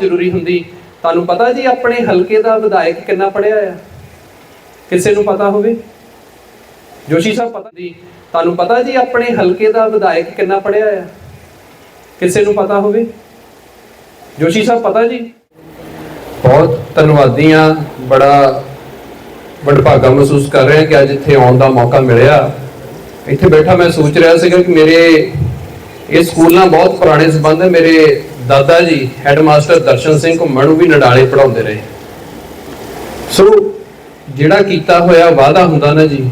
ਜ਼ਰੂਰੀ ਹੁੰਦੀ। ਤੁਹਾਨੂੰ ਪਤਾ ਜੀ ਆਪਣੇ ਹਲਕੇ ਦਾ ਵਿਧਾਇਕ ਕਿੰਨਾ ਪੜਿਆ ਆ? ਕਿਸੇ ਨੂੰ ਪਤਾ ਹੋਵੇ? ਜੋਸ਼ੀ ਸਾਹਿਬ ਪਤਾ ਜੀ। ਤੁਹਾਨੂੰ ਪਤਾ ਜੀ ਆਪਣੇ ਹਲਕੇ ਦਾ ਵਿਧਾਇਕ ਕਿੰਨਾ ਪੜਿਆ ਆ? ਕਿਸੇ ਨੂੰ ਪਤਾ ਹੋਵੇ? ਜੋਸ਼ੀ ਸਾਹਿਬ ਪਤਾ ਜੀ? ਬਹੁਤ ਧੰਨਵਾਦੀ ਆ ਬੜਾ ਵਡਭਾਗਾ ਮਹਿਸੂਸ ਕਰ ਰਿਹਾ ਕਿ ਅੱਜ ਇੱਥੇ ਆਉਣ ਦਾ ਮੌਕਾ ਮਿਲਿਆ। ਇੱਥੇ ਬੈਠਾ ਮੈਂ ਸੋਚ ਰਿਹਾ ਸੀਗਾ ਕਿ ਮੇਰੇ ਇਹ ਸਕੂਲ ਨਾਲ ਬਹੁਤ ਪੁਰਾਣੇ ਸੰਬੰਧ ਹੈ। ਮੇਰੇ ਦਾਦਾ ਜੀ ਹੈਡਮਾਸਟਰ ਦਰਸ਼ਨ ਸਿੰਘ ਘੁੰਮਣ ਨੂੰ ਵੀ ਨਡਾਲੇ ਪੜਾਉਂਦੇ ਰਹੇ। ਸੋ, ਜਿਹੜਾ ਕੀਤਾ ਹੋਇਆ ਵਾਅਦਾ ਹੁੰਦਾ ਨਾ ਜੀ,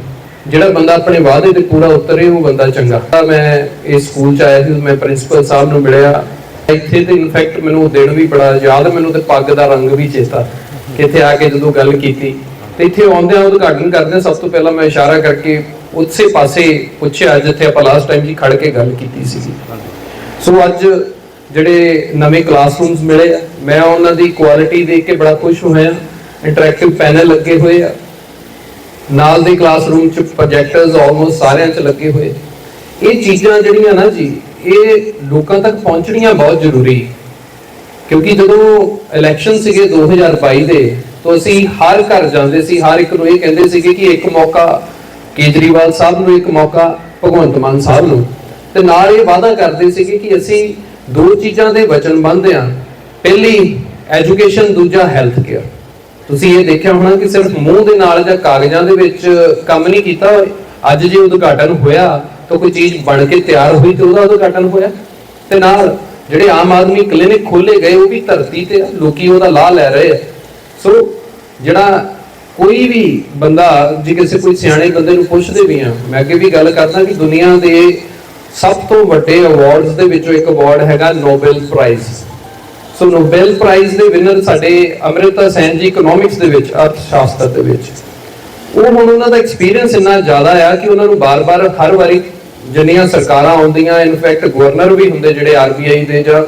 ਜਿਹੜਾ ਬੰਦਾ ਆਪਣੇ ਵਾਅਦੇ ਤੇ ਪੂਰਾ ਉਤਰੇ, ਉਹ ਬੰਦਾ ਚੰਗਾ। ਮੈਂ ਇਸ ਸਕੂਲ ਚ ਆਇਆ ਸੀ, ਮੈਂ ਪ੍ਰਿੰਸੀਪਲ ਸਾਹਿਬ ਨੂੰ ਮਿਲਿਆ। ਇੱਥੇ ਤੇ ਇਨਫੈਕਟ ਮੈਨੂੰ ਉਹ ਦਿਨ ਵੀ ਬੜਾ ਯਾਦ, ਮੈਨੂੰ ਤੇ ਪੱਗ ਦਾ ਰੰਗ ਵੀ ਚੇਤਾ। ਇੱਥੇ ਆ ਕੇ ਜਦੋਂ ਗੱਲ ਕੀਤੀ, ਤੇ ਇੱਥੇ ਆਉਂਦਿਆਂ ਉਦਘਾਟਨ ਕਰਦੇ ਸਭ ਤੋਂ ਪਹਿਲਾਂ ਮੈਂ ਇਸ਼ਾਰਾ ਕਰਕੇ ਉਸੇ ਪਾਸੇ ਪੁੱਛਿਆ, ਜਿੱਥੇ ਆਪਾਂ ਲਾਸਟ ਟਾਈਮ ਜੀ ਖੜ ਕੇ ਗੱਲ ਕੀਤੀ ਸੀ ਸੋ ਅੱਜ ਜਿਹੜੇ ਨਵੇਂ ਕਲਾਸਰੂਮਸ ਮਿਲੇ ਆ, ਮੈਂ ਉਹਨਾਂ ਦੀ ਕੁਆਲਿਟੀ ਦੇਖ ਕੇ ਬੜਾ ਖੁਸ਼ ਹੋਇਆ ਇੰਟਰੈਕਟਿਵ ਪੈਨਲ ਲੱਗੇ ਹੋਏ ਆ। ਨਾਲ ਦੇ ਕਲਾਸਰੂਮ ਚ ਪ੍ਰੋਜੈਕਟਰਸ ਆਲਮੋਸਟ ਸਾਰਿਆਂ ਚ ਲੱਗੇ ਹੋਏ ਇਹ ਚੀਜ਼ਾਂ ਜਿਹੜੀਆਂ ਨਾ ਜੀ, ਇਹ ਲੋਕਾਂ ਤੱਕ ਪਹੁੰਚਣੀਆਂ ਬਹੁਤ ਜ਼ਰੂਰੀ ਕਿਉਂਕਿ ਜਦੋਂ ਇਲੈਕਸ਼ਨ ਸੀਗੇ 2022 ਦੇ, ਤਾਂ ਅਸੀਂ ਹਰ ਘਰ ਜਾਂਦੇ ਸੀ, ਹਰ ਇੱਕ ਨੂੰ ਇਹ ਕਹਿੰਦੇ ਸੀਗੇ ਕਿ ਇੱਕ ਮੌਕਾ ਕੇਜਰੀਵਾਲ ਸਾਹਿਬ ਨੂੰ, ਇੱਕ ਮੌਕਾ ਭਗਵੰਤ ਮਾਨ ਸਾਹਿਬ ਨੂੰ। ਤੇ ਨਾਲ ਇਹ ਵਾਅਦਾ ਕਰਦੇ ਸੀਗੇ ਕਿ ਅਸੀਂ ਦੋ ਚੀਜ਼ਾਂ ਦੇ ਵਚਨਬੰਧ ਆ। ਪਹਿਲੀ ਐਜੂਕੇਸ਼ਨ ਦੂਜਾ ਹੈਲਥ ਕੇਅਰ ਤੁਸੀਂ ਇਹ ਦੇਖਿਆ ਹੋਣਾ ਕਿ ਸਿਰਫ ਮੂੰਹ ਦੇ ਨਾਲ ਜਾਂ ਕਾਗਜ਼ਾਂ ਦੇ ਵਿੱਚ ਕੰਮ ਨਹੀਂ ਕੀਤਾ ਅੱਜ ਜੇ ਉਦਘਾਟਨ ਹੋਇਆ ਤਾਂ ਕੋਈ ਚੀਜ਼ ਬਣ ਕੇ ਤਿਆਰ ਹੋਈ ਤੇ ਉਹਦਾ ਉਦਘਾਟਨ ਹੋਇਆ। ਤੇ ਨਾਲ ਜਿਹੜੇ ਆਮ ਆਦਮੀ ਕਲੀਨਿਕ ਖੋਲੇ ਗਏ ਉਹ ਵੀ ਧਰਤੀ ਤੇ ਆ, ਲੋਕੀ ਉਹਦਾ ਲਾਹ ਲੈ ਰਹੇ ਆ। ਸੋ ਜਿਹੜਾ ਕੋਈ ਵੀ ਬੰਦਾ ਜੇ ਕਿਸੇ ਕੋਈ ਸਿਆਣੇ ਬੰਦੇ ਨੂੰ ਪੁੱਛਦੇ ਵੀ ਆ ਮੈਂ ਅੱਗੇ ਵੀ ਗੱਲ ਕਰਦਾ ਕਿ ਦੁਨੀਆ ਦੇ ਸਭ ਤੋਂ ਵੱਡੇ ਅਵਾਰਡਸ ਦੇ ਵਿੱਚੋਂ ਇੱਕ ਅਵਾਰਡ ਹੈਗਾ Nobel prize so Nobel prize ਦੇ ਵਿਨਰ ਸਾਡੇ ਅਮ੍ਰਿਤਾ ਸੈਨ ਜੀ ਇਕਨੋਮਿਕਸ ਦੇ ਵਿੱਚ ਅਰਥ ਸ਼ਾਸਤਰ ਦੇ ਵਿੱਚ। ਉਹ ਹੁਣ ਉਹਨਾਂ ਦਾ ਐਕਸਪੀਰੀਅੰਸ ਇੰਨਾ ਜ਼ਿਆਦਾ ਆ ਕਿ ਉਹਨਾਂ ਨੂੰ ਬਾਰ-ਬਾਰ ਹਰ ਵਾਰੀ ਜਿੰਨੀਆਂ ਸਰਕਾਰਾਂ ਆਉਂਦੀਆਂ ਇਨਫੈਕਟ ਗਵਰਨਰ ਵੀ ਹੁੰਦੇ ਜਿਹੜੇ ਆਰਬੀਆਈ ਦੇ ਜਾਂ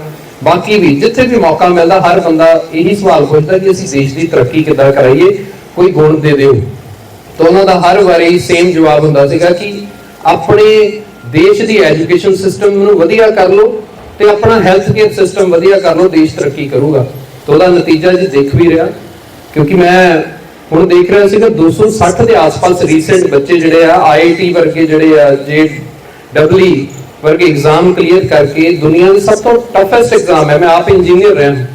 ਬਾਕੀ ਵੀ, ਜਿੱਥੇ ਵੀ ਮੌਕਾ ਮਿਲਦਾ, ਹਰ ਬੰਦਾ ਇਹੀ ਸਵਾਲ ਪੁੱਛਦਾ ਕਿ ਅਸੀਂ ਦੇਸ਼ ਦੀ ਤਰੱਕੀ ਕਿੱਦਾਂ ਕਰਾਈਏ, ਕੋਈ ਗੁਣ ਦੇ ਦਿਓ। ਤਾਂ ਉਹਨਾਂ ਦਾ ਹਰ ਵਾਰੀ ਸੇਮ ਜਵਾਬ ਹੁੰਦਾ ਸੀਗਾ ਕਿ ਆਪਣੇ ਦੇਸ਼ ਦੀ ਐਜੂਕੇਸ਼ਨ ਸਿਸਟਮ ਨੂੰ ਵਧੀਆ ਕਰ ਲਓ ਤੇ ਆਪਣਾ ਹੈਲਥ ਕੇਅਰ ਸਿਸਟਮ ਵਧੀਆ ਕਰ ਲਓ, ਦੇਸ਼ ਤਰੱਕੀ ਕਰੂਗਾ। ਤਾਂ ਉਹਦਾ ਨਤੀਜਾ ਜੀ ਦੇਖ ਵੀ ਰਿਹਾ, ਕਿਉਂਕਿ ਮੈਂ ਹੁਣ ਦੇਖ ਰਿਹਾ ਸੀਗਾ 260 ਦੇ ਆਸ-ਪਾਸ ਰੀਸੈਂਟ ਬੱਚੇ ਜਿਹੜੇ ਆ ਆਈਆਈਟੀ ਵਰਗੇ ਜਿਹੜੇ ਆ, ਜੇ ਡਬਲਈ e ਵਰਗੇ ਐਗਜ਼ਾਮ ਕਲੀਅਰ ਕਰਕੇ ਦੁਨੀਆ ਦੇ ਸਭ ਤੋਂ ਟਫੈਸਟ ਐਗਜ਼ਾਮ ਹੈ। ਮੈਂ ਆਪ ਇੰਜੀਨੀਅਰ ਰਿਹਾ।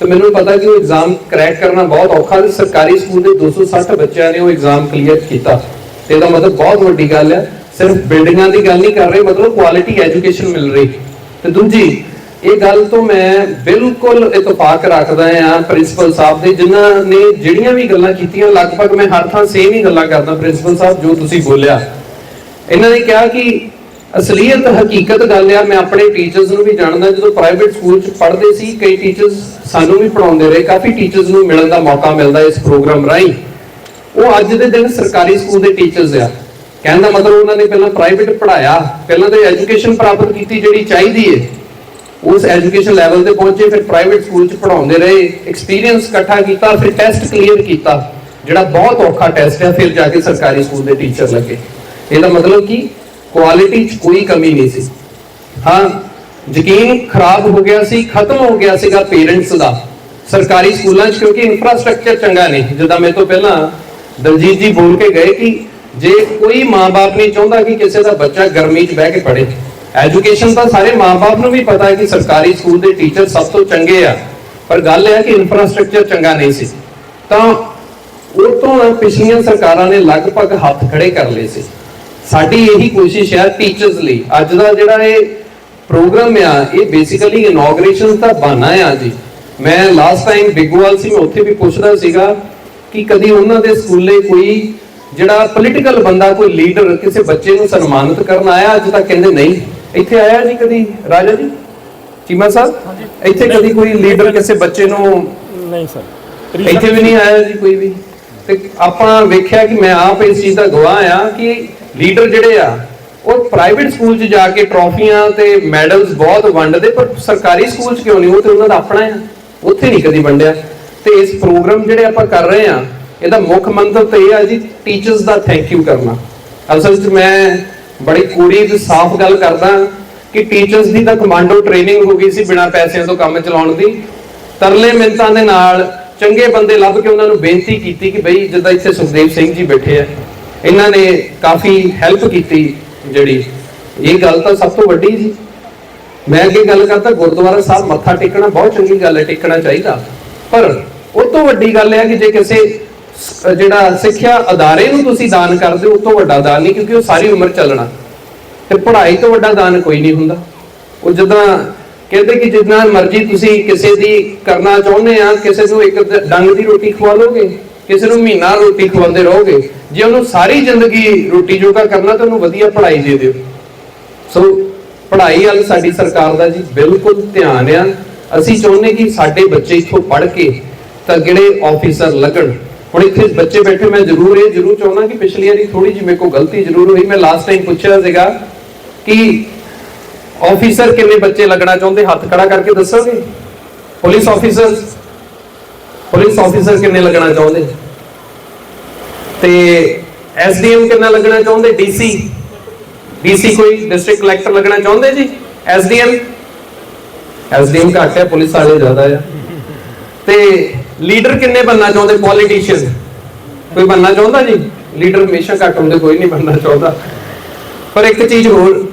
ਤੇ ਮੈਨੂੰ ਪਤਾ ਕਿ ਉਹ ਐਗਜ਼ਾਮ ਕਰੈਕ ਕਰਨਾ ਬਹੁਤ ਔਖਾ ਹੈ ਸਰਕਾਰੀ ਸਕੂਲ ਦੇ 260 ਬੱਚਿਆਂ ਨੇ ਉਹ ਐਗਜ਼ਾਮ ਕਲੀਅਰ ਕੀਤਾ। ਤੇ ਇਹਦਾ ਮਤਲਬ ਬਹੁਤ ਵੱਡੀ ਗੱਲ ਹੈ। ਸਿਰਫ ਬਿਲਡਿੰਗਾਂ ਦੀ ਗੱਲ ਨਹੀਂ ਕਰ ਰਹੇ, ਮਤਲਬ ਕੁਆਲਿਟੀ ਐਜੂਕੇਸ਼ਨ ਮਿਲ ਰਹੀ। ਤੇ ਦੂਜੀ, ਇਹ ਗੱਲ ਤੋਂ ਮੈਂ ਬਿਲਕੁਲ ਇਤਫਾਕ ਰੱਖਦਾ ਹਾਂ ਪ੍ਰਿੰਸੀਪਲ ਸਾਹਿਬ ਦੇ, ਜਿਨ੍ਹਾਂ ਨੇ ਜਿਹੜੀਆਂ ਵੀ ਗੱਲਾਂ ਕੀਤੀਆਂ, ਲਗਭਗ ਮੈਂ ਹਰ ਥਾਂ ਸੇਮ ਹੀ ਗੱਲਾਂ ਕਰਦਾ ਪ੍ਰਿੰਸੀਪਲ ਸਾਹਿਬ, ਜੋ ਤੁਸੀਂ ਬੋਲਿਆ। ਇਹਨਾਂ ਨੇ ਕਿਹਾ ਕਿ ਅਸਲੀਅਤ, ਹਕੀਕਤ ਗੱਲ ਆ, ਮੈਂ ਆਪਣੇ ਟੀਚਰਸ ਨੂੰ ਵੀ ਜਾਣਦਾ, ਜਦੋਂ ਪ੍ਰਾਈਵੇਟ ਸਕੂਲ ਚ ਪੜ੍ਹਦੇ ਸੀ, ਕਈ ਟੀਚਰਸ ਸਾਨੂੰ ਵੀ ਪੜਾਉਂਦੇ ਰਹੇ, ਕਾਫੀ ਟੀਚਰਸ ਨੂੰ ਮਿਲਣ ਦਾ ਮੌਕਾ ਮਿਲਦਾ ਇਸ ਪ੍ਰੋਗਰਾਮ ਰਾਹੀਂ। ਉਹ ਅੱਜ ਦੇ ਦਿਨ ਸਰਕਾਰੀ ਸਕੂਲ ਦੇ ਟੀਚਰਸ ਆ। ਕਹਿਣ ਦਾ ਮਤਲਬ ਉਹਨਾਂ ਨੇ ਪਹਿਲਾਂ ਪ੍ਰਾਈਵੇਟ ਪੜਾਇਆ ਪਹਿਲਾਂ ਤਾਂ ਐਜੂਕੇਸ਼ਨ ਪ੍ਰਾਪਤ ਕੀਤੀ ਜਿਹੜੀ ਚਾਹੀਦੀ ਹੈ ਉਸ ਐਜੂਕੇਸ਼ਨ ਲੈਵਲ ਤੇ ਪਹੁੰਚੇ, ਫਿਰ ਪ੍ਰਾਈਵੇਟ ਸਕੂਲ ਚ ਪੜਾਉਂਦੇ ਰਹੇ ਐਕਸਪੀਰੀਅੰਸ ਇਕੱਠਾ ਕੀਤਾ, ਫਿਰ ਟੈਸਟ ਕਲੀਅਰ ਕੀਤਾ, ਜਿਹੜਾ ਬਹੁਤ ਔਖਾ ਟੈਸਟ ਹੈ ਫਿਰ ਜਾ ਕੇ ਸਰਕਾਰੀ ਸਕੂਲ ਦੇ ਟੀਚਰ ਲੱਗੇ। ਇਹਦਾ ਮਤਲਬ ਕਿ? ਕੁਆਲਿਟੀ 'ਚ ਕੋਈ ਕਮੀ ਨਹੀਂ ਸੀ। ਹਾਂ, ਯਕੀਨ ਖਰਾਬ ਹੋ ਗਿਆ ਸੀ, ਖਤਮ ਹੋ ਗਿਆ ਸੀਗਾ ਪੇਰੈਂਟਸ ਦਾ। ਸਰਕਾਰੀ ਸਕੂਲਾਂ 'ਚ ਕਿਉਂਕਿ ਇਨਫਰਾਸਟ੍ਰਕਚਰ ਚੰਗਾ ਨਹੀਂ, ਜਿੱਦਾਂ ਮੇਰੇ ਤੋਂ ਪਹਿਲਾਂ ਦਲਜੀਤ ਜੀ ਬੋਲ ਕੇ ਗਏ ਕਿ ਜੇ ਕੋਈ ਮਾਂ-ਬਾਪ ਨਹੀਂ ਚਾਹੁੰਦਾ ਕਿ ਕਿਸੇ ਦਾ ਬੱਚਾ ਗਰਮੀ 'ਚ ਬਹਿ ਕੇ ਪੜ੍ਹੇ ਐਜੂਕੇਸ਼ਨ ਤਾਂ ਸਾਰੇ ਮਾਂ-ਬਾਪ ਨੂੰ ਵੀ ਪਤਾ ਹੈ ਕਿ ਸਰਕਾਰੀ ਸਕੂਲ ਦੇ ਟੀਚਰ ਸਭ ਤੋਂ ਚੰਗੇ ਆ। ਪਰ ਗੱਲ ਇਹ ਹੈ ਕਿ ਇਨਫਰਾਸਟ੍ਰਕਚਰ ਚੰਗਾ ਨਹੀਂ ਸੀ। ਤਾਂ ਉਹ ਤੋਂ ਪਿਛਲੀਆਂ ਸਰਕਾਰਾਂ ਨੇ ਲਗਭਗ ਹੱਥ ਖੜੇ ਕਰ ਲਏ ਸੀ। ਸਾਡੀ ਇਹੀ ਕੋਸ਼ਿਸ਼ ਹੈ ਟੀਚਰਸ ਲਈ। ਅੱਜ ਦਾ ਜਿਹੜਾ ਇਹ ਪ੍ਰੋਗਰਾਮ ਆ, ਇਹ ਬੇਸਿਕਲੀ ਇਨੋਗ੍ਰੇਸ਼ਨ ਦਾ ਬਹਾਨਾ ਆ ਜੀ। ਮੈਂ ਲਾਸਟ ਟਾਈਮ ਬਿਗਵਾਲ ਸੀ ਮੈਂ ਉੱਥੇ ਵੀ ਪੁੱਛਦਾ ਸੀਗਾ ਕਿ ਕਦੀ ਉਹਨਾਂ ਦੇ ਸਕੂਲੇ ਕੋਈ ਜਿਹੜਾ ਪੋਲੀਟੀਕਲ ਬੰਦਾ ਕੋਈ ਲੀਡਰ ਕਿਸੇ ਬੱਚੇ ਨੂੰ ਸਨਮਾਨਿਤ ਕਰਨ ਆਇਆ ਅੱਜ ਤੱਕ ਕਹਿੰਦੇ ਨਹੀਂ। ਇੱਥੇ ਆਇਆ ਜੀ ਕਦੀ ਰਾਜਾ ਜੀ? ਚੀਮਾ ਸਾਹਿਬ? ਇੱਥੇ ਕਦੀ ਕੋਈ ਲੀਡਰ ਕਿਸੇ ਬੱਚੇ ਨੂੰ ਨਹੀਂ ਸਰ ਇੱਥੇ ਵੀ ਨਹੀਂ ਆਇਆ ਜੀ ਕੋਈ ਵੀ? ਤੇ ਆਪਾਂ ਵੇਖਿਆ ਕਿ ਮੈਂ ਆਪ ਇਸ ਚੀਜ਼ ਦਾ ਗਵਾਹ ਆ ਕਿ ਲੀਡਰ ਜਿਹੜੇ ਆ ਉਹ ਪ੍ਰਾਈਵੇਟ ਸਕੂਲ 'ਚ ਜਾ ਕੇ ਟਰੋਫੀਆਂ ਤੇ ਮੈਡਲਸ ਬਹੁਤ ਵੰਡਦੇ ਪਰ ਸਰਕਾਰੀ ਸਕੂਲ 'ਚ ਕਿਉਂ ਨਹੀਂ? ਉਹ ਤੇ ਉਹਨਾਂ ਦਾ ਆਪਣਾ ਆ। ਉੱਥੇ ਨਹੀਂ ਕਦੀ ਵੰਡਿਆ। ਤੇ ਇਸ ਪ੍ਰੋਗਰਾਮ ਜਿਹੜੇ ਆਪਾਂ ਕਰ ਰਹੇ ਆ ਇਹਦਾ ਮੁੱਖ ਮੰਤਵ ਤਾਂ ਇਹ ਆ ਜੀ ਟੀਚਰਸ ਦਾ ਥੈਂਕ ਯੂ ਕਰਨਾ। ਅਸਲ 'ਚ ਮੈਂ ਬੜੀ ਕੂੜੀ ਤੇ ਸਾਫ਼ ਗੱਲ ਕਰਦਾ ਕਿ ਟੀਚਰਸ ਦੀ ਤਾਂ ਕਮਾਂਡੋ ਟ੍ਰੇਨਿੰਗ ਹੋ ਗਈ ਸੀ ਬਿਨਾਂ ਪੈਸਿਆਂ ਤੋਂ ਕੰਮ ਚਲਾਉਣ ਦੀ। ਤਰਲੇ ਮਿੰਤਾਂ ਦੇ ਨਾਲ ਚੰਗੇ ਬੰਦੇ ਲੱਭ ਕੇ ਉਹਨਾਂ ਨੂੰ ਬੇਨਤੀ ਕੀਤੀ ਕਿ ਬਈ ਜਿੱਦਾਂ ਇੱਥੇ ਸੁਖਦੇਵ ਸਿੰਘ ਜੀ ਬੈਠੇ ਆ, ਇਹਨਾਂ ਨੇ ਕਾਫੀ ਹੈਲਪ ਕੀਤੀ ਜਿਹੜੀ। ਇਹ ਗੱਲ ਤਾਂ ਸਭ ਤੋਂ ਵੱਡੀ ਜੀ। ਮੈਂ ਅੱਗੇ ਗੱਲ ਕਰਦਾ, ਗੁਰਦੁਆਰਾ ਸਾਹਿਬ ਮੱਥਾ ਟੇਕਣਾ ਬਹੁਤ ਚੰਗੀ ਗੱਲ ਹੈ, ਟੇਕਣਾ ਚਾਹੀਦਾ। ਪਰ ਉਹ ਤੋਂ ਵੱਡੀ ਗੱਲ ਹੈ ਕਿ ਜੇ ਕਿਸੇ ਜਿਹੜਾ ਸਿੱਖਿਆ ਅਦਾਰੇ ਨੂੰ ਤੁਸੀਂ ਦਾਨ ਕਰਦੇ ਹੋ, ਉਹ ਤੋਂ ਵੱਡਾ ਦਾਨ ਨਹੀਂ, ਕਿਉਂਕਿ ਉਹ ਸਾਰੀ ਉਮਰ ਚੱਲਣਾ। ਤੇ ਪੜ੍ਹਾਈ ਤੋਂ ਵੱਡਾ ਦਾਨ ਕੋਈ ਨਹੀਂ ਹੁੰਦਾ। ਉਹ ਜਦੋਂ ਕਹਿੰਦੇ ਕਿ ਜਿੰਨਾ ਮਰਜ਼ੀ ਤੁਸੀਂ ਕਿਸੇ ਦੀ ਕਰਨਾ ਚਾਹੁੰਦੇ ਆ, ਕਿਸੇ ਨੂੰ ਇੱਕ ਡੰਗ ਦੀ ਰੋਟੀ ਖਵਾ ਲੋਗੇ, ਕਿਸੇ ਨੂੰ ਮਹੀਨਾ ਰੋਟੀ ਖਵਾਉਂਦੇ ਰਹੋਗੇ, ਜੇ ਉਹਨੂੰ ਸਾਰੀ ਜ਼ਿੰਦਗੀ ਰੋਟੀ ਜੋਗਾ ਕਰਨਾ, ਤਾਂ ਉਹਨੂੰ ਵਧੀਆ ਪੜ੍ਹਾਈ ਦੇ ਦਿਓ। ਸੋ ਪੜ੍ਹਾਈ ਵੱਲ ਸਾਡੀ ਸਰਕਾਰ ਦਾ ਜੀ ਬਿਲਕੁਲ ਧਿਆਨ ਆ। ਅਸੀਂ ਚਾਹੁੰਦੇ ਕਿ ਸਾਡੇ ਬੱਚੇ ਇੱਥੋਂ ਪੜ੍ਹ ਕੇ ਤਾਂ ਜਿਹੜੇ ਆਫੀਸਰ ਲੱਗਣ। ਹੁਣ ਇੱਥੇ ਬੱਚੇ ਬੈਠੇ, ਮੈਂ ਜ਼ਰੂਰ ਇਹ ਜ਼ਰੂਰ ਚਾਹੁੰਦਾ ਕਿ ਪਿਛਲੀ ਵਾਰੀ ਥੋੜੀ ਜਿਹੀ ਮੇਰੇ ਕੋਲ ਗਲਤੀ ਜ਼ਰੂਰ ਹੋਈ। ਮੈਂ ਲਾਸਟ ਟਾਈਮ ਪੁੱਛਿਆ ਸੀਗਾ ਕਿ ਆਫੀਸਰ ਕਿੰਨੇ ਬੱਚੇ ਲੱਗਣਾ ਚਾਹੁੰਦੇ? ਹੱਥ ਖੜਾ ਕਰਕੇ ਦੱਸੋਗੇ? ਪੁਲਿਸ ਆਫੀਸਰ ਪੁਲਿਸ ਆਫੀਸਰ ਕਿੰਨੇ ਲੱਗਣਾ ਚਾਹੁੰਦੇ? ਤੇ ਐਸਡੀਐਮ ਕਿੰਨਾ ਲੱਗਣਾ ਚਾਹੁੰਦੇ? ਡੀਸੀ ਡੀਸੀ ਕੋਈ ਡਿਸਟ੍ਰਿਕਟ ਕਲੈਕਟਰ ਲੱਗਣਾ ਚਾਹੁੰਦੇ ਜੀ? ਐਸਡੀਐਮ ਐਸਡੀਐਮ ਘੱਟ ਹੈ, ਪੁਲਿਸ ਵਾਲੇ ਜ਼ਿਆਦਾ ਆ। ਤੇ ਲੀਡਰ ਕਿੰਨੇ ਬੰਨਾ ਚਾਹੁੰਦੇ? ਪੋਲੀਟੀਸ਼ੀਅਨ ਕੋਈ ਬੰਨਾ ਚਾਹੁੰਦਾ ਜੀ? ਲੀਡਰ ਹਮੇਸ਼ਾ ਘੱਟ ਹੁੰਦੇ, ਕੋਈ ਨਹੀਂ ਬੰਨਾ ਚਾਹੁੰਦਾ। ਪਰ ਇੱਕ ਚੀਜ਼ ਹੋਰ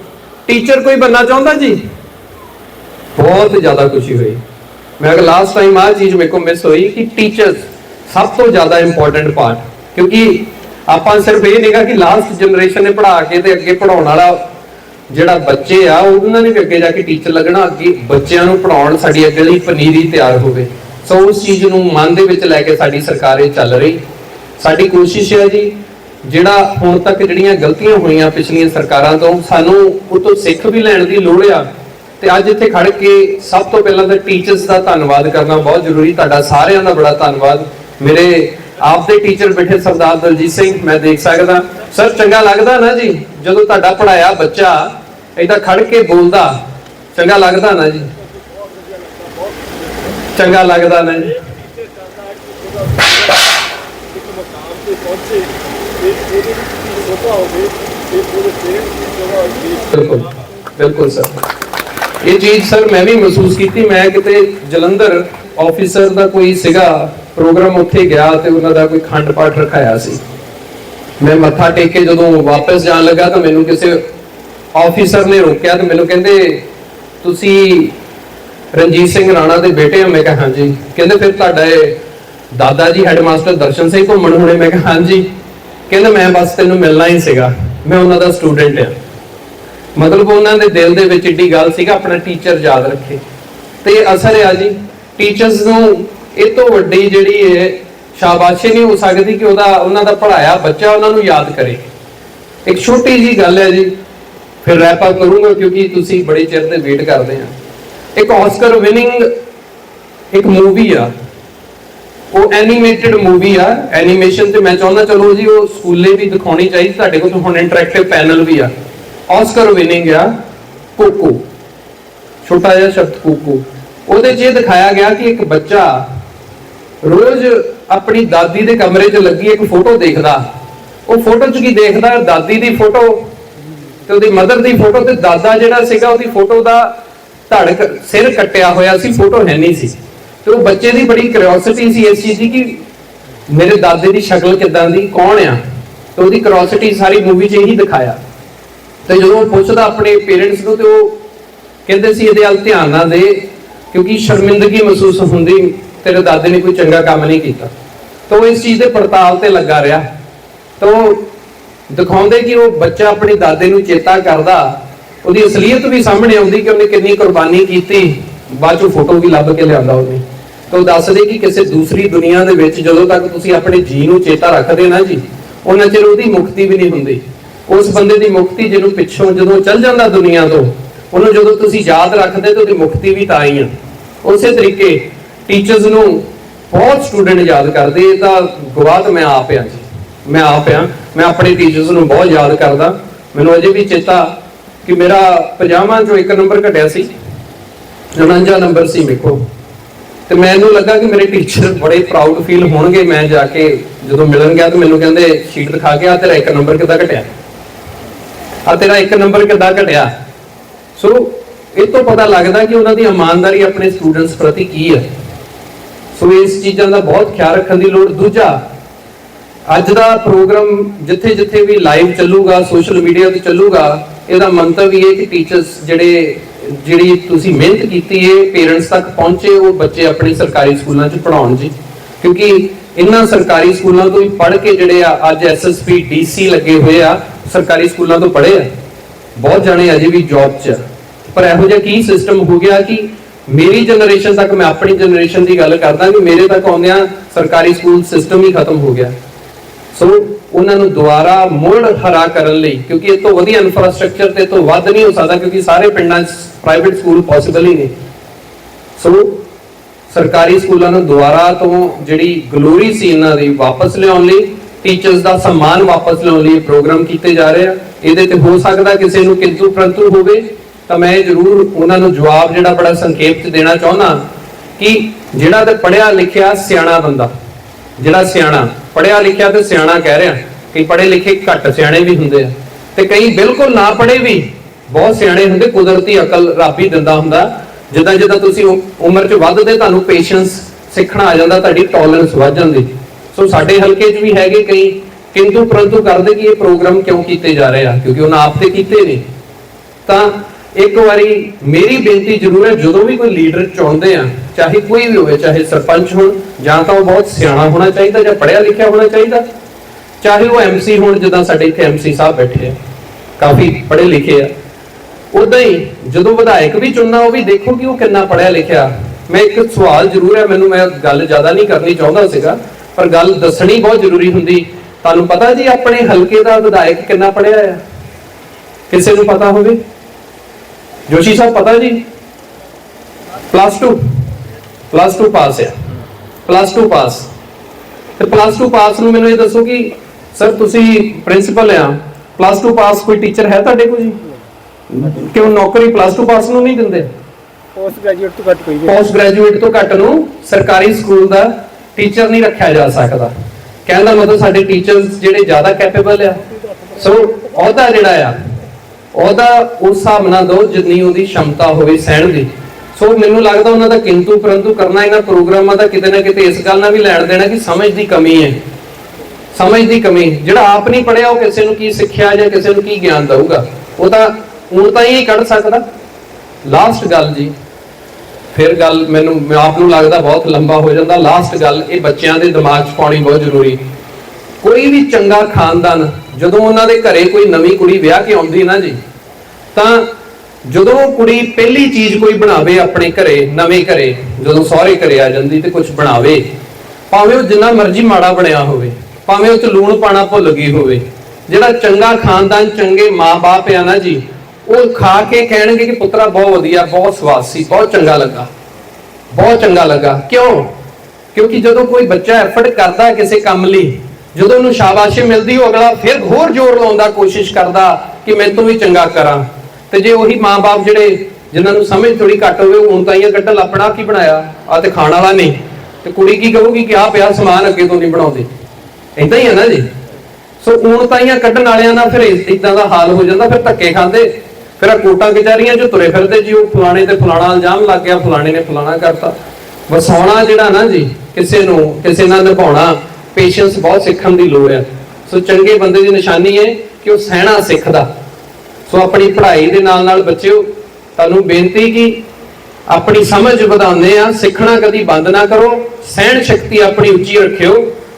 ਟੀਚਰ ਕੋਈ ਬੰਨਾ ਚਾਹੁੰਦਾ ਜੀ? ਬਹੁਤ ਜ਼ਿਆਦਾ ਖੁਸ਼ੀ ਹੋਈ। ਮੈਂ ਅਗਰ ਲਾਸਟ ਟਾਈਮ ਆ ਚੀਜ਼ ਮੇਰੇ ਕੋਲ ਮਿਸ ਹੋਈ ਕਿ ਟੀਚਰਸ ਸਭ ਤੋਂ ਜ਼ਿਆਦਾ ਇੰਪੋਰਟੈਂਟ ਪਾਰਟ ਕਿਉਂਕਿ ਆਪਾਂ ਸਿਰਫ ਇਹ ਨਹੀਂਗਾ ਕਿ ਲਾਸਟ ਜਨਰੇਸ਼ਨ ਨੇ ਪੜ੍ਹਾ ਕੇ ਤੇ ਅੱਗੇ ਪੜਾਉਣ ਵਾਲਾ ਜਿਹੜਾ ਬੱਚੇ ਆ, ਉਹਨਾਂ ਨੇ ਵੀ ਅੱਗੇ ਜਾ ਕੇ ਟੀਚਰ ਲੱਗਣਾ, ਅੱਗੇ ਬੱਚਿਆਂ ਨੂੰ ਪੜਾਉਣ ਸਾਡੀ ਅੱਗੇ ਲਈ ਪਨੀਰੀ ਤਿਆਰ ਹੋਵੇ। ਸੋ ਉਸ ਚੀਜ਼ ਨੂੰ ਮਨ ਦੇ ਵਿੱਚ ਲੈ ਕੇ ਸਾਡੀ ਸਰਕਾਰ ਇਹ ਚੱਲ ਰਹੀ। ਸਾਡੀ ਕੋਸ਼ਿਸ਼ ਹੈ ਜੀ, ਜਿਹੜਾ ਹੁਣ ਤੱਕ ਜਿਹੜੀਆਂ ਗਲਤੀਆਂ ਹੋਈਆਂ ਪਿਛਲੀਆਂ ਸਰਕਾਰਾਂ ਤੋਂ, ਸਾਨੂੰ ਉਹ ਤੋਂ ਸਿੱਖ ਵੀ ਲੈਣ ਦੀ ਲੋੜ ਆ। ਤੇ ਅੱਜ ਇੱਥੇ ਖੜ ਕੇ ਸਭ ਤੋਂ ਪਹਿਲਾਂ ਤਾਂ ਟੀਚਰਸ ਦਾ ਧੰਨਵਾਦ ਕਰਨਾ ਬਹੁਤ ਜ਼ਰੂਰੀ, ਤੁਹਾਡਾ ਸਾਰਿਆਂ ਦਾ ਬੜਾ ਧੰਨਵਾਦ। ਮੇਰੇ ਆਪ ਦੇ ਟੀਚਰ ਬੈਠੇ ਸਰਦਾਰ ਦਲਜੀਤ ਸਿੰਘ, ਮੈਂ ਦੇਖ ਸਕਦਾ। ਸਰ, ਚੰਗਾ ਲੱਗਦਾ ਨਾ ਜੀ? ਜਦੋਂ ਤੁਹਾਡਾ ਪੜਾਇਆ ਬੱਚਾ ਏਦਾਂ ਖੜ ਕੇ ਬੋਲਦਾ, ਚੰਗਾ ਲੱਗਦਾ ਨਾ ਜੀ? ਚੰਗਾ ਲੱਗਦਾ ਹੋਵੇ ਬਿਲਕੁਲ ਬਿਲਕੁਲ ਸਰ। ਇਹ ਚੀਜ਼ ਸਰ ਮੈਂ ਵੀ ਮਹਿਸੂਸ ਕੀਤੀ। ਮੈਂ ਕਿਤੇ ਜਲੰਧਰ ਆਫੀਸਰ ਦਾ ਕੋਈ ਸੀਗਾ, ਪ੍ਰੋਗਰਾਮ ਉੱਥੇ ਗਿਆ ਤੇ ਉਹਨਾਂ ਦਾ ਕੋਈ ਖੰਡ ਪਾਠ ਰਖਾਇਆ ਸੀ। ਮੈਂ ਮੱਥਾ ਟੇਕ ਕੇ ਜਦੋਂ ਵਾਪਸ ਜਾਣ ਲੱਗਾ ਤਾਂ ਮੈਨੂੰ ਕਿਸੇ ਆਫੀਸਰ ਨੇ ਰੋਕਿਆ ਤੇ ਮੈਨੂੰ ਕਹਿੰਦੇ, ਤੁਸੀਂ ਰਣਜੀਤ ਸਿੰਘ ਰਾਣਾ ਦੇ ਬੇਟੇ ਆ, ਮੈਂ ਕਿਹਾ, ਹਾਂਜੀ। ਕਹਿੰਦੇ ਫਿਰ ਤੁਹਾਡਾ ਇਹ ਦਾਦਾ ਜੀ ਹੈਡਮਾਸਟਰ ਦਰਸ਼ਨ ਸਿੰਘ ਘੁੰਮਣ ਹੁਣੇ, ਮੈਂ ਕਿਹਾ, ਹਾਂਜੀ। ਕਹਿੰਦੇ ਮੈਂ ਬਸ ਤੈਨੂੰ ਮਿਲਣਾ ਹੀ ਸੀਗਾ। ਮੈਂ ਉਹਨਾਂ ਦਾ ਸਟੂਡੈਂਟ ਆ। ਮਤਲਬ ਉਹਨਾਂ ਦੇ ਦਿਲ ਦੇ ਵਿੱਚ ਏਡੀ ਗੱਲ ਸੀਗਾ, ਆਪਣਾ ਟੀਚਰ ਯਾਦ ਰੱਖੇ। ਤੇ ਅਸਰ ਆ ਜੀ ਟੀਚਰਸ ਨੂੰ ਇਹ ਤੋਂ ਵੱਡੀ ਜਿਹੜੀ ਹੈ ਸ਼ਾਬਾਸ਼ੀ ਨਹੀਂ ਹੋ ਸਕਦੀ ਕਿ ਉਹਦਾ, ਉਹਨਾਂ ਦਾ ਪੜਾਇਆ ਬੱਚਾ ਉਹਨਾਂ ਨੂੰ ਯਾਦ ਕਰੇ। ਇੱਕ ਛੋਟੀ ਜੀ ਗੱਲ ਹੈ ਜੀ, ਫਿਰ ਰੈਪ ਅਪ ਕਰੂੰਗਾ ਕਿਉਂਕਿ ਤੁਸੀਂ ਬੜੇ ਚਿਰ 'ਤੇ ਵੇਟ ਕਰਦੇ ਆ। ਇੱਕ ਆਸਕਰ ਵਿਨਿੰਗ ਇੱਕ ਮੂਵੀ ਆ। ਉਹ ਐਨੀਮੇਟਿਡ ਮੂਵੀ ਆ। ਐਨੀਮੇਸ਼ਨ ਤੇ ਮੈਂ ਚਾਹੁੰਦਾ ਚਲੋ ਜੀ, ਉਹ ਸਕੂਲੇ ਵੀ ਦਿਖਾਉਣੀ ਚਾਹੀਦੀ, ਤੁਹਾਡੇ ਕੋਲ ਹੁਣ ਇੰਟਰੈਕਟਿਵ ਪੈਨਲ ਵੀ ਆ। ਆਸਕਰ ਵਿਨਿੰਗ ਆ ਕੋਕੋ ਛੋਟਾ ਜਿਹਾ ਸ਼ਬਦ ਕੋਕੋ ਉਹਦੇ 'ਚ ਇਹ ਦਿਖਾਇਆ ਗਿਆ ਕਿ ਇੱਕ ਬੱਚਾ ਰੋਜ਼ ਆਪਣੀ ਦਾਦੀ ਦੇ ਕਮਰੇ 'ਚ ਲੱਗੀ ਇੱਕ ਫੋਟੋ ਦੇਖਦਾ। ਉਹ ਫੋਟੋ 'ਚ ਕੀ ਦੇਖਦਾ? ਦਾਦੀ ਦੀ ਫੋਟੋ ਤੇ ਉਹਦੀ ਮਦਰ ਦੀ ਫੋਟੋ ਤੇ ਦਾਦਾ ਜਿਹੜਾ ਸੀਗਾ ਉਹਦੀ ਫੋਟੋ ਦਾ ਧੜਕ ਸਿਰ ਕੱਟਿਆ ਹੋਇਆ ਸੀ, ਫੋਟੋ ਹੈ ਨਹੀਂ ਸੀ। ਤੇ ਉਹ ਬੱਚੇ ਦੀ ਬੜੀ ਕਿਉਰਿਓਸਿਟੀ ਸੀ ਇਸ ਚੀਜ਼ ਦੀ ਕਿ ਮੇਰੇ ਦਾਦੇ ਦੀ ਸ਼ਕਲ ਕਿਦਾਂ ਦੀ, ਕੌਣ ਆ? ਤੇ ਉਹਦੀ ਕਿਉਰਿਓਸਿਟੀ ਸਾਰੀ ਮੂਵੀ 'ਚ ਇਹੀ ਦਿਖਾਇਆ। ਤੇ ਜਦੋਂ ਉਹ ਪੁੱਛਦਾ ਆਪਣੇ ਪੇਰੈਂਟਸ ਨੂੰ, ਤੇ ਉਹ ਕਹਿੰਦੇ ਸੀ, ਇਹਦੇ ਵੱਲ ਧਿਆਨ ਨਾ ਦੇ, ਕਿਉਂਕਿ ਸ਼ਰਮਿੰਦਗੀ ਮਹਿਸੂਸ ਹੁੰਦੀ, ਤੇਰੇ ਦਾਦੇ ਨੇ ਕੋਈ ਚੰਗਾ ਕੰਮ ਨਹੀਂ ਕੀਤਾ। ਤਾਂ ਉਹ ਇਸ ਚੀਜ਼ ਦੇ ਪੜਤਾਲ ਤੇ ਲੱਗਾ ਰਿਹਾ। ਤਾਂ ਉਹ ਦਿਖਾਉਂਦੇ ਕਿ ਉਹ ਬੱਚਾ ਆਪਣੇ ਦਾਦੇ ਨੂੰ ਚੇਤਾ ਕਰਦਾ ਉਹਦੀ ਅਸਲੀਅਤ ਵੀ ਸਾਹਮਣੇ ਆਉਂਦੀ ਕਿ ਉਹਨੇ ਕਿੰਨੀ ਕੁਰਬਾਨੀ ਕੀਤੀ, ਬਾਅਦ ਚੋਂ ਫੋਟੋ ਵੀ ਲੱਭ ਕੇ ਲਿਆਂਦਾ ਉਹਨੇ। ਤਾਂ ਦੱਸਦੇ ਕਿ ਕਿਸੇ ਦੂਸਰੀ ਦੁਨੀਆ ਦੇ ਵਿੱਚ ਜਦੋਂ ਤੱਕ ਤੁਸੀਂ ਆਪਣੇ ਜੀ ਨੂੰ ਚੇਤਾ ਰੱਖਦੇ ਨਾ ਜੀ, ਉਹਨਾਂ ਚਿਰ ਉਹਦੀ ਮੁਕਤੀ ਵੀ ਨਹੀਂ ਹੁੰਦੀ। ਉਸ ਬੰਦੇ ਦੀ ਮੁਕਤੀ ਜਿਹਨੂੰ ਪਿੱਛੋਂ ਜਦੋਂ ਚੱਲ ਜਾਂਦਾ ਦੁਨੀਆ ਤੋਂ, ਉਹਨੂੰ ਜਦੋਂ ਤੁਸੀਂ ਯਾਦ ਰੱਖਦੇ ਤਾਂ ਉਹਦੀ ਮੁਕਤੀ ਵੀ ਤਾਂ ਹੀ ਆ। ਉਸੇ ਤਰੀਕੇ ਟੀਚਰਸ ਨੂੰ ਬਹੁਤ ਸਟੂਡੈਂਟ ਯਾਦ ਕਰਦੇ, ਇਹ ਤਾਂ ਗਵਾਹ ਤਾਂ ਮੈਂ ਆਪ ਆ ਜੀ। ਮੈਂ ਆਪ ਆ, ਮੈਂ ਆਪਣੇ ਟੀਚਰਸ ਨੂੰ ਬਹੁਤ ਯਾਦ ਕਰਦਾ। ਮੈਨੂੰ ਅਜੇ ਵੀ ਚੇਤਾ ਕਿ ਮੇਰਾ 50 ਚੋਂ ਇੱਕ ਨੰਬਰ ਘਟਿਆ ਸੀ 49 ਨੰਬਰ ਸੀ ਮੇਰੇ ਕੋਲ। ਤੇ ਮੈਨੂੰ ਲੱਗਾ ਕਿ ਮੇਰੇ ਟੀਚਰ ਬੜੇ ਪ੍ਰਾਊਡ ਫੀਲ ਹੋਣਗੇ ਮੈਂ ਜਾ ਕੇ ਜਦੋਂ ਮਿਲਣ ਗਿਆ ਤਾਂ ਮੈਨੂੰ ਕਹਿੰਦੇ ਸ਼ੀਟ ਦਿਖਾ ਕੇ ਆ, ਤੇਰਾ ਇੱਕ ਨੰਬਰ ਕਿੱਦਾਂ ਘਟਿਆ? ਆ ਤੇਰਾ ਇੱਕ ਨੰਬਰ ਕਿੱਦਾਂ ਘਟਿਆ? ਸੋ ਇਹ ਤੋਂ ਪਤਾ ਲੱਗਦਾ ਕਿ ਉਹਨਾਂ ਦੀ ਇਮਾਨਦਾਰੀ ਆਪਣੇ ਸਟੂਡੈਂਟਸ ਪ੍ਰਤੀ ਕੀ ਹੈ। ਸੋ ਇਸ ਚੀਜ਼ਾਂ ਦਾ ਬਹੁਤ ਖਿਆਲ ਰੱਖਣ ਦੀ ਲੋੜ। ਦੂਜਾ, ਅੱਜ ਦਾ ਪ੍ਰੋਗਰਾਮ ਜਿੱਥੇ ਜਿੱਥੇ ਵੀ ਲਾਈਵ ਚੱਲੂਗਾ ਸੋਸ਼ਲ ਮੀਡੀਆ ਤੇ ਚੱਲੂਗਾ ਇਹਦਾ ਮੰਤਵ ਇਹ ਹੈ ਕਿ ਟੀਚਰਸ ਜਿਹੜੇ, ਜਿਹੜੀ ਤੁਸੀਂ ਮਿਹਨਤ ਕੀਤੀ ਹੈ ਪੇਰੈਂਟਸ ਤੱਕ ਪਹੁੰਚੇ, ਉਹ ਬੱਚੇ ਆਪਣੇ ਸਰਕਾਰੀ ਸਕੂਲਾਂ 'ਚ ਪੜਾਉਣ ਜੀ। ਕਿਉਂਕਿ ਇਹਨਾਂ ਸਰਕਾਰੀ ਸਕੂਲਾਂ ਤੋਂ ਹੀ ਪੜ੍ਹ ਕੇ ਜਿਹੜੇ ਆ, ਅੱਜ ਐਸਐਸਪੀ ਡੀਸੀ ਲੱਗੇ ਹੋਏ ਆ, ਸਰਕਾਰੀ ਸਕੂਲਾਂ ਤੋਂ ਪੜ੍ਹੇ ਆ। ਬਹੁਤ ਜਾਣੇ ਅਜੇ ਵੀ ਜੌਬ 'ਚ ਪਰ ਇਹੋ ਜਿਹਾ ਕੀ ਸਿਸਟਮ ਹੋ ਗਿਆ ਕਿ ਮੇਰੀ ਜਨਰੇਸ਼ਨ ਤੱਕ ਮੈਂ ਆਪਣੀ ਜਨਰੇਸ਼ਨ ਦੀ ਗੱਲ ਕਰਦਾ ਕਿ ਮੇਰੇ ਤੱਕ ਆਉਂਦਿਆਂ ਸਰਕਾਰੀ ਸਕੂਲ ਸਿਸਟਮ ਹੀ ਖਤਮ ਹੋ ਗਿਆ। ਸੋ ਉਹਨਾਂ ਨੂੰ ਦੁਬਾਰਾ ਮੁੜ ਹਰਾ ਕਰਨ ਲਈ, ਕਿਉਂਕਿ ਇਹ ਤੋਂ ਵਧੀਆ ਇਨਫਰਾਸਟ੍ਰਕਚਰ ਤੇ ਇਹ ਤੋਂ ਵੱਧ ਨਹੀਂ ਹੋ ਸਕਦਾ, ਕਿਉਂਕਿ ਸਾਰੇ ਪਿੰਡਾਂ 'ਚ ਪ੍ਰਾਈਵੇਟ ਸਕੂਲ ਪੋਸੀਬਲ ਹੀ ਨਹੀਂ। ਸੋ ਸਰਕਾਰੀ ਸਕੂਲਾਂ ਨੂੰ ਦੁਬਾਰਾ ਤੋਂ ਜਿਹੜੀ ਗਲੋਰੀ ਸੀ ਇਹਨਾਂ ਦੀ ਵਾਪਸ ਲਿਆਉਣ ਲਈ ਟੀਚਰਸ ਦਾ ਸਨਮਾਨ ਵਾਪਸ ਲਿਆਉਣ ਲਈ ਇਹ ਪ੍ਰੋਗਰਾਮ ਕੀਤੇ ਜਾ ਰਹੇ ਆ। ਇਹਦੇ ਤੇ ਹੋ ਸਕਦਾ ਕਿਸੇ ਨੂੰ ਕਿੰਤੂ ਪ੍ਰੰਤੂ ਹੋਵੇ, ਤਾਂ ਮੈਂ ਜ਼ਰੂਰ ਉਹਨਾਂ ਨੂੰ ਜਵਾਬ ਜਿਹੜਾ ਬੜਾ ਸੰਖੇਪ ਚ ਦੇਣਾ ਚਾਹੁੰਦਾ ਕਿ ਜਿਹੜਾ ਤੇ ਪੜਿਆ ਲਿਖਿਆ ਸਿਆਣਾ ਬੰਦਾ, ਜਿਹੜਾ ਸਿਆਣਾ ਪੜਿਆ ਲਿਖਿਆ ਤੇ ਸਿਆਣਾ ਕਹਿ ਰਿਹਾ ਕਈ ਪੜੇ ਲਿਖੇ ਘੱਟ ਸਿਆਣੇ ਵੀ ਹੁੰਦੇ ਆ। ਤੇ ਕਈ ਬਿਲਕੁਲ ਨਾ ਪੜੇ ਵੀ ਬਹੁਤ ਸਿਆਣੇ ਹੁੰਦੇ, ਕੁਦਰਤੀ ਅਕਲ ਰੱਬ ਹੀ ਦਿੰਦਾ ਹੁੰਦਾ। ਜਿੱਦਾਂ ਜਿੱਦਾਂ ਤੁਸੀਂ ਉਮਰ 'ਚ ਵੱਧਦੇ ਤੁਹਾਨੂੰ ਪੇਸ਼ੈਂਸ ਸਿੱਖਣਾ ਆ ਜਾਂਦਾ, ਤੁਹਾਡੀ ਟੋਲਰੈਂਸ ਵੱਧ ਜਾਂਦੀ। ਸੋ ਸਾਡੇ ਹਲਕੇ 'ਚ ਵੀ ਹੈਗੇ ਕਈ, ਕਿੰਤੂ ਪਰੰਤੂ ਕਰਦੇ ਕਿ ਇਹ ਪ੍ਰੋਗਰਾਮ ਕਿਉਂ ਕੀਤੇ ਜਾ ਰਹੇ ਆ? ਕਿਉਂਕਿ ਉਹਨਾਂ ਆਪ ਤੇ ਕੀਤੇ ਨੇ। ਤਾਂ ਇੱਕ ਵਾਰੀ ਮੇਰੀ ਬੇਨਤੀ ਜ਼ਰੂਰ ਹੈ, ਜਦੋਂ ਵੀ ਕੋਈ ਲੀਡਰ ਚੁਣਦੇ ਆ, ਚਾਹੇ ਕੋਈ ਵੀ ਹੋਵੇ, ਚਾਹੇ ਸਰਪੰਚ ਹੋਣ, ਜਾਂ ਤਾਂ ਉਹ ਬਹੁਤ ਸਿਆਣਾ ਹੋਣਾ ਚਾਹੀਦਾ ਜਾਂ ਪੜ੍ਹਿਆ ਲਿਖਿਆ ਹੋਣਾ ਚਾਹੀਦਾ ਚਾਹੇ ਉਹ ਐਮਸੀ ਹੋਣ ਜਿੱਦਾਂ ਸਾਡੇ ਇੱਥੇ ਐਮਸੀ ਸਾਹਿਬ ਬੈਠੇ ਆ, ਕਾਫੀ ਪੜ੍ਹੇ ਲਿਖੇ ਆ। ਉਦਾਂ ਹੀ ਜਦੋਂ ਵਿਧਾਇਕ ਵੀ ਚੁਣਨਾ, ਉਹ ਵੀ ਦੇਖੋ ਕਿ ਉਹ ਕਿੰਨਾ ਪੜ੍ਹਿਆ ਲਿਖਿਆ। ਮੈਂ ਇੱਕ ਸਵਾਲ ਜ਼ਰੂਰ ਹੈ, ਮੈਨੂੰ ਮੈਂ ਗੱਲ ਜ਼ਿਆਦਾ ਨਹੀਂ ਕਰਨੀ ਚਾਹੁੰਦਾ ਸੀਗਾ, ਪਰ ਗੱਲ ਦੱਸਣੀ ਬਹੁਤ ਜ਼ਰੂਰੀ ਹੁੰਦੀ। ਤੁਹਾਨੂੰ ਪਤਾ ਜੀ ਆਪਣੇ ਹਲਕੇ ਦਾ ਵਿਧਾਇਕ ਕਿੰਨਾ ਪੜ੍ਹਿਆ ਆ? ਕਿਸੇ ਨੂੰ ਪਤਾ ਹੋਵੇ? ਜੋਸ਼ੀ ਸਾਹਿਬ ਪਤਾ ਜੀ? ਪਲੱਸ 2 ਪਲੱਸ 2 ਪਾਸ ਆ। ਪਲੱਸ 2 ਪਾਸ ਤੇ ਪਲੱਸ 2 ਪਾਸ ਨੂੰ ਮੈਨੂੰ ਇਹ ਦੱਸੋ ਕਿ ਸਰ ਤੁਸੀਂ ਪ੍ਰਿੰਸੀਪਲ ਆ। ਪਲੱਸ 2 ਪਾਸ ਕੋਈ ਟੀਚਰ ਹੈ ਤੁਹਾਡੇ ਕੋਲ ਜੀ? ਕਿਉਂ ਨੌਕਰੀ ਪਲੱਸ 2 ਪਾਸ ਨੂੰ ਨਹੀਂ ਦਿੰਦੇ? ਪੋਸਟ ਗ੍ਰੈਜੂਏਟ ਤੋਂ ਘੱਟ ਕੋਈ ਪੋਸਟ ਗ੍ਰੈਜੂਏਟ ਤੋਂ ਘੱਟ ਨੂੰ ਸਰਕਾਰੀ ਸਕੂਲ ਦਾ ਟੀਚਰ ਨਹੀਂ ਰੱਖਿਆ ਜਾ ਸਕਦਾ। ਕਹਿਣ ਦਾ ਮਤਲਬ ਸਾਡੇ ਟੀਚਰਸ ਜਿਹੜੇ ਜ਼ਿਆਦਾ ਕੈਪੇਬਲ ਆ। ਸੋ ਉਹਦਾ ਜਿਹੜਾ ਆ ਉਹਦਾ ਉਸ ਹਿਸਾਬ ਨਾਲ ਦੋ ਜਿੰਨੀ ਉਹਦੀ ਸ਼ਮਤਾ ਹੋਵੇ ਸਹਿਣ ਦੀ। ਸੋ ਮੈਨੂੰ ਲੱਗਦਾ ਉਹਨਾਂ ਦਾ ਕਿੰਤੂ ਪਰੰਤੂ ਕਰਨਾ ਇਹਨਾਂ ਪ੍ਰੋਗਰਾਮਾਂ ਦਾ ਕਿਤੇ ਨਾ ਕਿਤੇ ਇਸ ਗੱਲ ਨਾਲ ਵੀ ਲੈਣ ਦੇਣਾ ਕਿ ਸਮਝ ਦੀ ਕਮੀ ਹੈ। ਸਮਝ ਦੀ ਕਮੀ। ਜਿਹੜਾ ਆਪ ਨਹੀਂ ਪੜਿਆ ਉਹ ਕਿਸੇ ਨੂੰ ਕੀ ਸਿੱਖਿਆ ਜਾਂ ਕਿਸੇ ਨੂੰ ਕੀ ਗਿਆਨ ਦਊਗਾ? ਉਹ ਤਾਂ, ਹੁਣ ਤਾਂ ਹੀ ਕੱਢ ਸਕਦਾ। ਲਾਸਟ ਗੱਲ ਜੀ, ਫਿਰ ਗੱਲ ਮੈਨੂੰ ਆਪ ਨੂੰ ਲੱਗਦਾ ਬਹੁਤ ਲੰਬਾ ਹੋ ਜਾਂਦਾ। ਲਾਸਟ ਗੱਲ, ਇਹ ਬੱਚਿਆਂ ਦੇ ਦਿਮਾਗ 'ਚ ਪਾਉਣੀ ਬਹੁਤ ਜ਼ਰੂਰੀ। ਕੋਈ ਵੀ ਚੰਗਾ ਖਾਨਦਾਨ, ਜਦੋਂ ਉਹਨਾਂ ਦੇ ਘਰੇ ਕੋਈ ਨਵੀਂ ਕੁੜੀ ਵਿਆਹ ਕੇ ਆਉਂਦੀ ਨਾ ਜੀ, ਤਾਂ ਜਦੋਂ ਉਹ ਕੁੜੀ ਪਹਿਲੀ ਚੀਜ਼ ਕੋਈ ਬਣਾਵੇ ਆਪਣੇ ਘਰੇ, ਨਵੇਂ ਘਰੇ, ਜਦੋਂ ਸਹੁਰੇ ਘਰੇ ਆ ਜਾਂਦੀ ਤੇ ਕੁਝ ਬਣਾਵੇ, ਭਾਵੇਂ ਉਹ ਜਿੰਨਾ ਮਰਜ਼ੀ ਮਾੜਾ ਬਣਿਆ ਹੋਵੇ। ਭਾਵੇਂ ਉਹ ਚ ਲੂਣ ਪਾਣਾ ਭੁੱਲ ਗਈ ਹੋਵੇ। ਜਿਹੜਾ ਚੰਗਾ ਖਾਨਦਾਨ, ਚੰਗੇ ਮਾਪੇ ਆ ਨਾ ਜੀ, ਉਹ ਖਾ ਕੇ ਕਹਿਣਗੇ ਕਿ ਪੁੱਤਰਾ ਬਹੁਤ ਵਧੀਆ, ਬਹੁਤ ਸਵਾਦ ਸੀ, ਬਹੁਤ ਚੰਗਾ ਲੱਗਾ। ਬਹੁਤ ਚੰਗਾ ਲੱਗਾ। ਕਿਉਂ? ਕਿਉਂਕਿ ਜਦੋਂ ਕੋਈ ਬੱਚਾ ਐਫਰਟ ਕਰਦਾ ਕਿਸੇ ਕੰਮ ਲਈ, ਜਦੋਂ ਉਹਨੂੰ ਸ਼ਾਬਾਸ਼ੀ ਮਿਲਦੀ, ਉਹ ਅਗਲਾ ਫਿਰ ਹੋਰ ਜ਼ੋਰ ਲਾਉਂਦਾ ਕੋਸ਼ਿਸ਼ ਕਰਦਾ ਕਿ ਮੈਂ ਤੋਂ ਵੀ ਚੰਗਾ ਕਰਾਂ। ਤੇ ਜੇ ਉਹੀ ਮਾਪੇ ਜਿਹੜੇ ਜਿਨ੍ਹਾਂ ਨੂੰ ਸਮਝ ਥੋੜੀ ਘੱਟ ਹੋਵੇ ਹੁਣ ਤਾਂ ਇਹ ਕੱਢਣ ਆਪਣਾ ਕੀ ਬਣਾਇਆ? ਆ ਤੇ ਖਾਣ ਵਾਲਾ ਨਹੀਂ। ਤੇ ਕੁੜੀ ਕੀ ਕਹੂਗੀ ਕਿ ਆ ਪਿਆ ਸਮਾਨ ਅੱਗੇ ਤੋਂ ਨਹੀਂ ਬਣਾਉਂਦੇ। ਇਦਾਂ ਹੀ ਹੈ ਨਾ ਜੀ। ਸੋ ਹੁਣ ਤਾਈਆਂ ਕੱਢਣ ਵਾਲਿਆਂ ਦਾ ਫਿਰ ਇਦਾਂ ਦਾ ਹਾਲ ਹੋ ਜਾਂਦਾ, ਫਿਰ ਧੱਕੇ ਖਾਂਦੇ। ਫਿਰ ਆ ਕੋਟਾਂ ਕਚਹਿਰੀਆਂ 'ਚ ਤੁਰੇ ਫਿਰਦੇ ਜੀ, ਉਹ ਫਲਾਣੇ ਤੇ ਫਲਾਣਾ ਇਲਜ਼ਾਮ ਲੱਗ ਗਿਆ, ਫਲਾਣੇ ਨੇ ਫਲਾਣਾ ਕਰਤਾ। ਵਸਾਉਣਾ ਜਿਹੜਾ ਨਾ ਜੀ, ਕਿਸੇ ਨੂੰ, ਕਿਸੇ ਨਾਲ ਨਿਭਾਉਣਾ ਪੇਸ਼ੈਂਸ ਬਹੁਤ ਸਿੱਖਣ ਦੀ ਲੋੜ ਹੈ ਸੋ ਚੰਗੇ ਬੰਦੇ ਦੀ ਨਿਸ਼ਾਨੀ ਹੈ ਕਿ ਉਹ ਸਹਿਣਾ ਸਿੱਖਦਾ। ਸੋ ਆਪਣੀ ਪੜ੍ਹਾਈ ਦੇ ਨਾਲ ਨਾਲ ਬੱਚਿਓ, ਤੁਹਾਨੂੰ ਬੇਨਤੀ ਕਿ ਆਪਣੀ ਸਮਝ ਵਧਾਉਂਦੇ ਆ, ਸਿੱਖਣਾ ਕਦੀ ਬੰਦ ਨਾ ਕਰੋ, ਸਹਿਣ ਸ਼ਕਤੀ ਆਪਣੀ ਉੱਚੀ ਰੱਖਿਓ,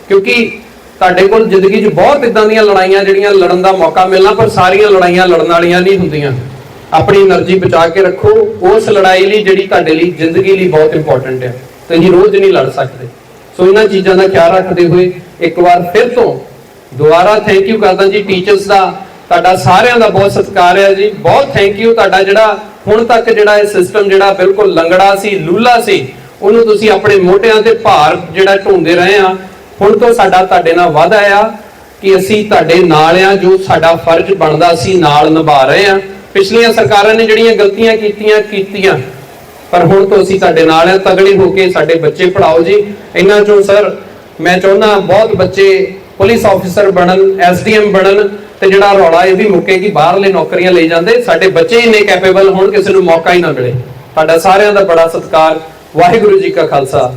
ਕਿਉਂਕਿ ਤੁਹਾਡੇ ਕੋਲ ਜ਼ਿੰਦਗੀ 'ਚ ਬਹੁਤ ਇਦਾਂ ਦੀਆਂ ਲੜਾਈਆਂ ਜਿਹੜੀਆਂ ਲੜਨ ਦਾ ਮੌਕਾ ਮਿਲਣਾ, ਪਰ ਸਾਰੀਆਂ ਲੜਾਈਆਂ ਲੜਨ ਵਾਲੀਆਂ ਨਹੀਂ ਹੁੰਦੀਆਂ। ਆਪਣੀ એનર્ਜੀ ਬਚਾ ਕੇ ਰੱਖੋ। ਉਸ ਲੜਾਈ ਲਈ ਜਿਹੜੀ ਤੁਹਾਡੇ ਲਈ ਜ਼ਿੰਦਗੀ ਲਈ ਬਹੁਤ ਇੰਪੋਰਟੈਂਟ ਹੈ। ਤੁਸੀਂ ਰੋਜ਼ ਨਹੀਂ ਲੜ ਸਕਦੇ। ਸੋ ਇਹਨਾਂ ਚੀਜ਼ਾਂ ਦਾ ਖਿਆਲ ਰੱਖਦੇ ਹੋਏ ਇੱਕ ਵਾਰ ਫਿਰ ਤੋਂ ਦੁਬਾਰਾ ਥੈਂਕ ਯੂ ਕਰਦਾ ਜੀ ਟੀਚਰਸ ਦਾ। ਤੁਹਾਡਾ ਸਾਰਿਆਂ ਦਾ ਬਹੁਤ ਸਤਿਕਾਰ ਹੈ ਜੀ। ਬਹੁਤ ਥੈਂਕ ਯੂ ਤੁਹਾਡਾ ਜਿਹੜਾ ਹੁਣ ਤੱਕ ਜਿਹੜਾ ਇਹ ਸਿਸਟਮ ਜਿਹੜਾ ਬਿਲਕੁਲ ਲੰਗੜਾ ਸੀ, ਲੂਲਾ ਸੀ, ਉਹਨੂੰ ਤੁਸੀਂ ਆਪਣੇ ਮੋਢਿਆਂ ਤੇ ਭਾਰ ਜਿਹੜਾ ਢੋਂਦੇ ਰਹੇ ਆ। ਹੁਣ ਤੋਂ ਸਾਡਾ ਤੁਹਾਡੇ ਨਾਲ ਵਾਅਦਾ ਆ ਕਿ ਅਸੀਂ ਤੁਹਾਡੇ ਨਾਲ ਆ ਜੋ ਸਾਡਾ ਫਰਜ਼ ਬਣਦਾ ਸੀ ਨਾਲ ਨਿਭਾ ਰਹੇ ਆ ਪਿਛਲੀਆਂ ਸਰਕਾਰਾਂ ਨੇ ਜਿਹੜੀਆਂ ਗਲਤੀਆਂ ਕੀਤੀਆਂ ਕੀਤੀਆਂ। ਪਰ ਹੁਣ ਤੋਂ ਅਸੀਂ ਤੁਹਾਡੇ ਨਾਲ ਆ ਤਗੜੇ ਹੋ ਕੇ ਸਾਡੇ ਬੱਚੇ ਪੜਾਓ ਜੀ। ਇਹਨਾਂ ਚੋਂ ਸਰ, ਮੈਂ ਚਾਹੁੰਦਾ ਬਹੁਤ ਬੱਚੇ ਪੁਲਿਸ ਆਫੀਸਰ ਬਣਨ, ਐਸਡੀਐਮ ਬਣਨ ਤੇ ਜਿਹੜਾ ਰੌਲਾ ਇਹ ਵੀ ਮੁੱਕੇ ਕਿ ਬਾਹਰਲੇ ਨੌਕਰੀਆਂ ਲਈ ਜਾਂਦੇ, ਸਾਡੇ ਬੱਚੇ ਇੰਨੇ ਕੈਪੇਬਲ ਹੋਣ ਕਿਸੇ ਨੂੰ ਮੌਕਾ ਹੀ ਨਾ ਮਿਲੇ। ਤੁਹਾਡਾ ਸਾਰਿਆਂ ਦਾ ਬੜਾ ਸਤਿਕਾਰ। ਵਾਹਿਗੁਰੂ ਜੀ ਕਾ ਖਾਲਸਾ।